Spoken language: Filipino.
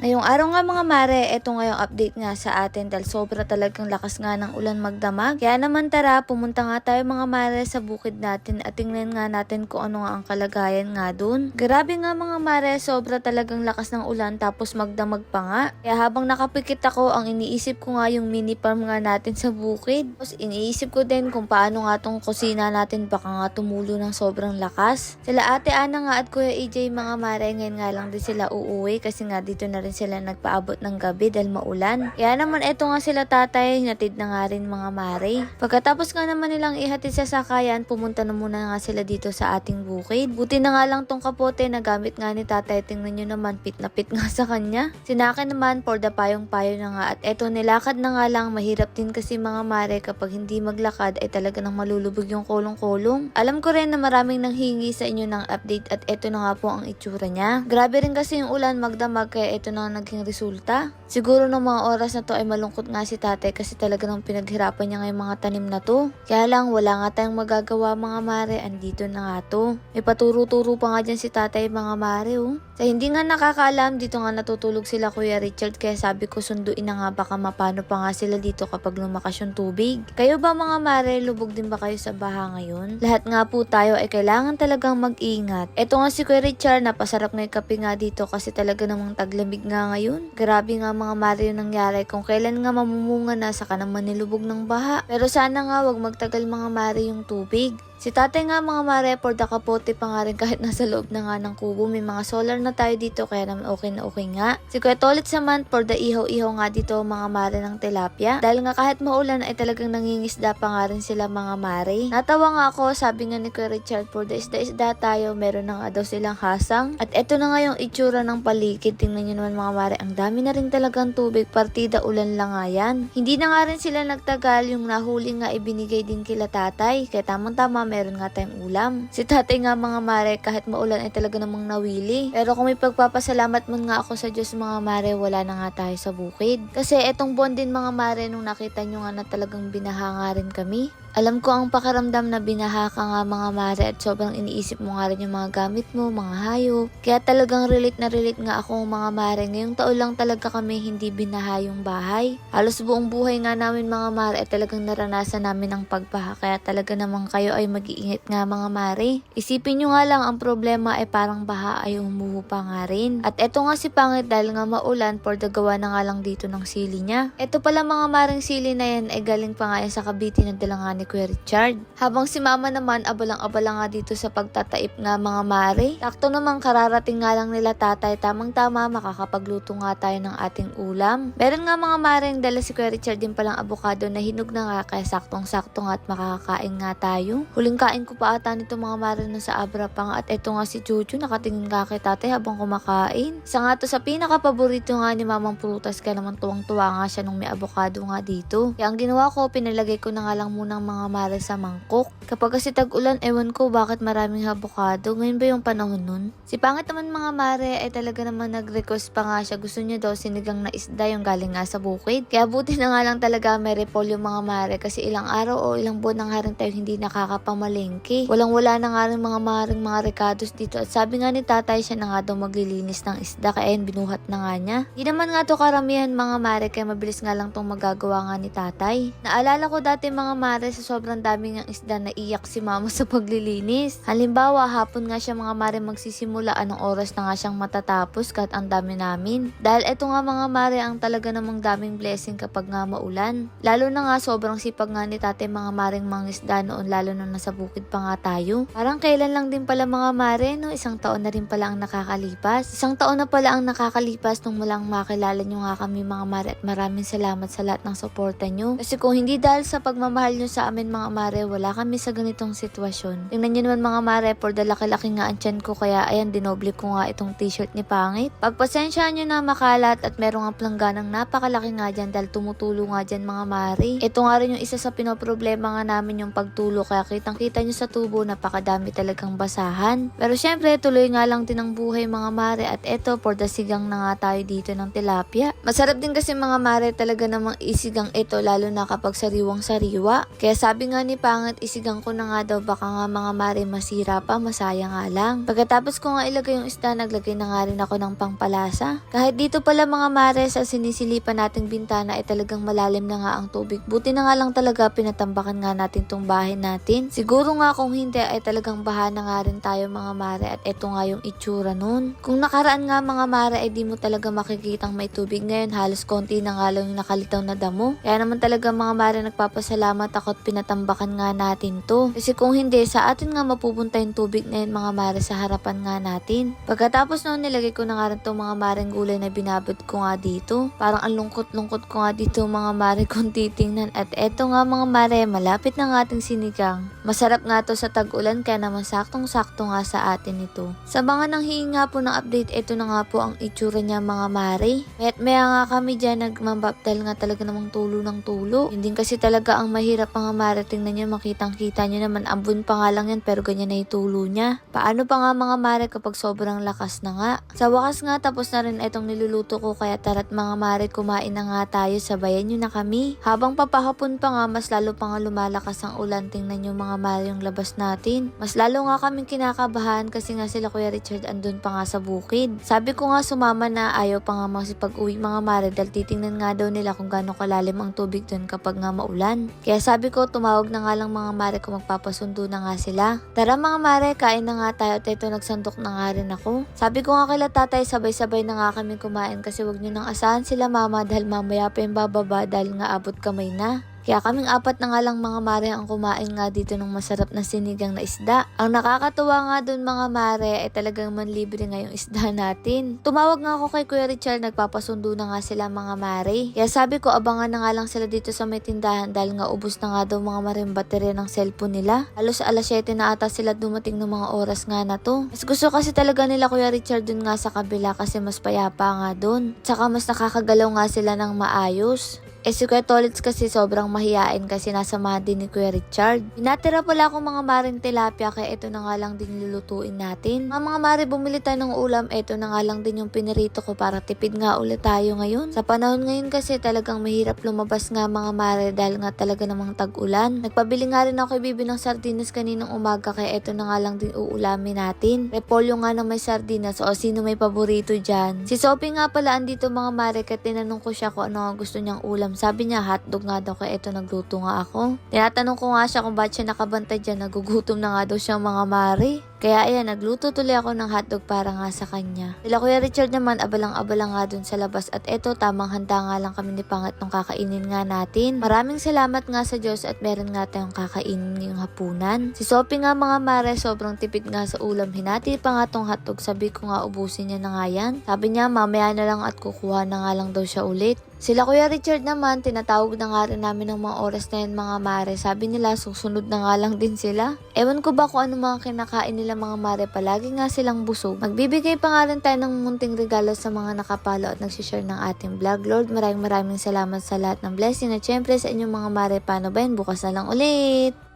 Ngayong araw nga mga mare, eto ngayong update nga sa atin dahil sobra talagang lakas nga ng ulan magdamag. Kaya naman tara, pumunta nga tayo mga mare sa bukid natin at tingnan nga natin kung ano nga ang kalagayan nga dun. Grabe nga mga mare, sobra talagang lakas ng ulan tapos magdamag pa nga. Kaya habang nakapikit ako, ang iniisip ko nga yung mini farm nga natin sa bukid. Tapos iniisip ko din kung paano nga tong kusina natin baka nga tumulo ng sobrang lakas. Sila ate Ana nga at kuya EJ mga mare, ngayon nga lang din sila uuwi kasi nga dito na rin sila nagpaabot ng gabi dahil maulan. Kaya naman eto nga sila tatay, natid na nga rin mga mare. Pagkatapos nga naman nilang ihatid sa sakayan, pumunta na muna nga sila dito sa ating bukid. Buti na nga lang tong kapote na gamit nga ni tatay, tingnan nyo naman, pit na pit nga sa kanya. Sinakin naman, for the payong-payo na nga at eto nilakad na nga lang, mahirap din kasi mga mare kapag hindi maglakad ay talaga nang malulubog yung kolong-kolong. Alam ko rin na maraming nanghingi sa inyo ng update at eto na nga po ang itsura niya. Grabe rin kasi yung ulan magdamag kaya eto na ang naging resulta. Siguro ng mga oras na to ay malungkot nga si tatay kasi talaga nang pinaghirapan niya nga yung mga tanim na to. Kaya lang wala nga tayong magagawa mga mare, andito na nga to. May paturo-turo pa nga dyan si tatay mga mare oh. Sa hindi nga nakakaalam, dito nga natutulog sila Kuya Richard kaya sabi ko sunduin na nga baka mapano pa nga sila dito kapag lumakas yung tubig. Kayo ba mga mare, lubog din ba kayo sa baha ngayon? Lahat nga po tayo ay kailangan talagang mag-ingat. Eto nga si Kuya Richard, napasarap na yung kape nga dito kasi talaga namang taglamig nga ngayon. Grabe nga mga mare yung nangyari kung kailan nga mamumunga na saka naman nilubog ng baha. Pero sana nga wag magtagal mga mare yung tubig. Si tatay nga mga mare, for the kapote pa nga rin kahit nasa loob na nga ng kubo. May mga solar na tayo dito kaya naman okay na okay nga. Si Kuya Tolit naman, for the ihaw-ihaw nga dito mga mare ng tilapia. Dahil nga kahit maulan ay talagang nangingisda pa nga rin sila mga mare. Natawa nga ako, sabi nga ni Kuya Richard, for the isda-isda tayo, meron na nga daw silang hasang. At eto na nga yung itsura ng paligid. Tingnan nyo naman mga mare, ang dami na rin talagang tubig, partida ulan lang nga yan. Hindi na nga rin sila nagtagal, yung nahuli nga ibinigay din kila tatay. Kaya tamang-tama meron nga tayong ulam. Si tatay nga mga mare, kahit maulan ay talaga namang nawili. Pero kung may pagpapasalamat man nga ako sa Diyos mga mare, wala na nga tayo sa bukid. Kasi etong buwan din mga mare, nung nakita nyo nga na talagang binaha rin kami. Alam ko ang pakaramdam na binaha ka nga mga mare at sobrang iniisip mo nga rin yung mga gamit mo, mga hayop. Kaya talagang relate na relate nga ako mga mare. Ngayong taon lang talaga kami hindi binaha yung bahay. Halos buong buhay nga namin mga mare at talagang naranasan namin ang pagbaha. Kaya talaga naman kayo ay mag-iingat nga mga mare. Isipin nyo nga lang ang problema ay parang baha ay umuho pa nga rin. At eto nga si Pangit dahil nga maulan for the gawa na nga lang dito ng sili niya. Eto pala mga maring sili na yan ay galing pa nga yan sa Cavite na dala nga ni Kuya Richard. Habang si Mama naman abalang-abala nga dito sa pagtataip nga mga mare. Takto naman kararating nga lang nila tatay tamang-tama makakapagluto nga tayo ng ating ulam. Meron nga mga maring dala si Kuya Richard din palang abukado na hinog na nga kaya saktong-sakto nga at makakakain nga tayo. Huling kain ko pa ata nito mga mare na sa Abra pa nga at eto nga si Chuchu nakatingin ka kay tatay habang kumakain. Isa nga to sa pinaka-paborito nga ni Mamang Prutas kaya naman tuwang-tuwa nga siya nung may abukado nga dito. Kaya ang ginawa ko, pinalagay ko na nga lang munang mga mare sa mangkok. Kapag kasi tag-ulan, ewan ko bakit maraming abukado. Ngayon ba yung panahon nun? Si Pangit naman mga mare ay talaga naman nag-request pa nga siya. Gusto niya daw sinigang na isda yung galing nga sa bukid. Kaya buti na nga lang talaga may repol yung mga mare kasi ilang araw o ilang buwan na nga rin tayo hindi nakakapamalengke. Walang wala na nga rin mga maring mga recados dito. At sabi nga ni tatay siya na nga daw maglilinis ng isda kaya yun, binuhat na nga niya. Hindi naman nga to karamihan mga mare kaya mabilis nga lang tong magagawa nga ni tatay. Naalala ko dati mga mare sa sobrang dami ng isda na iyak si mama sa paglilinis. Halimbawa, hapon nga siya mga mare magsisimula anong oras na nga siyang matatapos kahit ang dami namin. Dahil eto nga mga mare ang talaga namang daming blessing kapag nga maulan. Lalo na nga sobrang sipag nga ni tate mga maring mga isda noon lalo na nasa bukid pa nga tayo. Parang kailan lang din pala mga mare no, isang taon na rin pala ang nakakalipas. Isang taon na pala ang nakakalipas nung mulang makilala nyo nga kami mga mare at maraming salamat sa lahat ng suporta nyo. Kasi kung hindi dahil sa pagmamahal nyo sa amin mga mare, wala kami sa ganitong sitwasyon. Tingnan nyo naman mga mare, for the laki-laki nga ang tiyan ko kaya ayan, dinoble ko nga itong t-shirt ni Pangit. Pagpasensya nyo na makalat at meron nga plangganang napakalaki nga dyan dahil tumutulo nga dyan mga mare. Ito nga rin yung isa sa pinoproblema nga namin yung pagtulo kaya kitang kita nyo sa tubo napakadami talagang basahan. Pero syempre, tuloy nga lang din ang buhay mga mare at eto, for the sigang na nga tayo dito ng tilapia. Masarap din kasi mga mare talaga namang isigang ito lalo na kapag sariwang sariwa. Kaya sabi nga ni Pangit, isigang ko na nga daw baka nga mga mare masira pa, masaya nga lang. Pagkatapos ko nga ilagay yung isda, naglagay na nga rin ako ng pangpalasa. Kahit dito pala mga mare sa sinisilipan nating bintana ay talagang malalim na nga ang tubig. Buti na nga lang talaga pinatambakan nga natin tong bahay natin. Siguro nga kung hindi ay talagang baha na nga rin tayo mga mare at eto nga yung itsura nun. Kung nakaraan nga mga mare ay di mo talaga makikitang may tubig ngayon halos konti na nga lang yung nakalitaw na damo. Kaya naman talaga mga mare nagpapasalamat ako at pinatambakan nga natin to. Kasi kung hindi sa atin nga mapupunta yung tubig ngayon mga mare sa harapan nga natin. Pagkatapos noon nilagay ko na nga rin mga mareng gulay na binabad ko nga dito. Parang ang lungkot-lungkot ko nga dito mga mare kung titingnan. At eto nga mga mare, malapit na nga ating sinigang. Masarap nga to sa tag-ulan kaya naman saktong-sakto nga sa atin ito. Sa mga nang nga po ng update, ito na nga po ang itsura niya mga mare. Mayat maya nga kami dyan nagmambaptal nga talaga namang tulo ng tulo. Hindi kasi talaga ang mahirap mga mare. Tingnan nyo, makitang kita nyo naman. Ambun pa nga lang yan pero ganyan na yung tulo niya. Paano pa nga mga mare kapag sobrang lakas na nga? Sa wakas nga tapos na rin itong niluluto ko kaya tara't mga mare kumain na nga tayo. Sabayan nyo na kami. Habang papahapon pa nga mas lalo pa nga lumalakas ang ulan. Tingnan nyo mga mare yung labas natin. Mas lalo nga kaming kinakabahan kasi nga sila Kuya Richard andun pa nga sa bukid. Sabi ko nga sumama na ayaw pa nga masipag-uwi mga mare dahil titingnan nga daw nila kung gaano kalalim ang tubig dun kapag nga maulan. Kaya sabi ko tumawag na nga lang mga mare kung magpapasundo na nga sila. Tara mga mare, kain na nga tayo at ito nagsandok na nga rin ako. Sabi ko nga kila tatay sabay-sabay na nga kami kumain kasi wag nyo nang asahan sila mama dahil mamaya pa yung bababa dahil nga abot kamay na. Kaya kaming apat na nga lang mga mare ang kumain nga dito ng masarap na sinigang na isda. Ang nakakatuwa nga dun mga mare ay talagang manlibre nga yung isda natin. Tumawag nga ako kay Kuya Richard, nagpapasundo na nga sila mga mare. Kaya sabi ko abangan na nga lang sila dito sa may tindahan dahil nga ubos na nga daw mga mare yung baterya ng cellphone nila. Halos alas 7 na ata sila dumating ng mga oras nga na to. Mas gusto kasi talaga nila Kuya Richard dun nga sa kabila kasi mas payapa nga dun. Tsaka mas nakakagalaw nga sila ng maayos. Eh si Kuya Tolits kasi sobrang mahiyain kasi nasa din ni Kuya Richard. Pinatira pala akong mga maring tilapia kaya ito na nga lang din lulutuin natin. Mga mga mare bumili tayo ng ulam, ito na nga lang din yung pinirito ko para tipid nga ulit tayo ngayon. Sa panahon ngayon kasi talagang mahirap lumabas nga mga mare dahil nga talaga namang tag-ulan. Nagpabili nga rin ako kay ng sardinas kaninang umaga kaya ito na nga lang din uulamin natin. Repolyo nga ng may sardinas o sino may paborito dyan. Si Sophie nga pala andito mga mare kaya tinanong ko siya kung ano gusto niyang ulam sabi niya hotdog nga daw kaya ito nagluto nga ako. Tinatanong ko nga siya kung ba't siya nakabantay dyan, nagugutom na nga daw siya mga mare. Kaya ayan, nagluto tuloy ako ng hotdog para nga sa kanya. Sila Kuya Richard naman, abalang-abala nga dun sa labas at eto, tamang handa nga lang kami ni Pangat nung kakainin nga natin. Maraming salamat nga sa Diyos at meron nga tayong kakainin ngayong hapunan. Si Sophie nga mga mare, sobrang tipid nga sa ulam. Hinati pa nga tong hotdog, sabi ko nga ubusin niya na nga yan. Sabi niya, mamaya na lang at kukuha na nga lang daw siya ulit. Sila Kuya Richard naman, tinatawag na nga rin namin ng mga oras na yun mga mare. Sabi nila, susunod na nga lang din sila. Ewan ko ba kung ano mga kinakain nila mga mare, palagi nga silang busog. Magbibigay pa nga rin tayo ng munting regalo sa mga nakapalo at nagsishare ng ating vlog. Lord, maraming maraming salamat sa lahat ng blessing at syempre sa inyong mga mare. Paano ba yun? Bukas na lang ulit!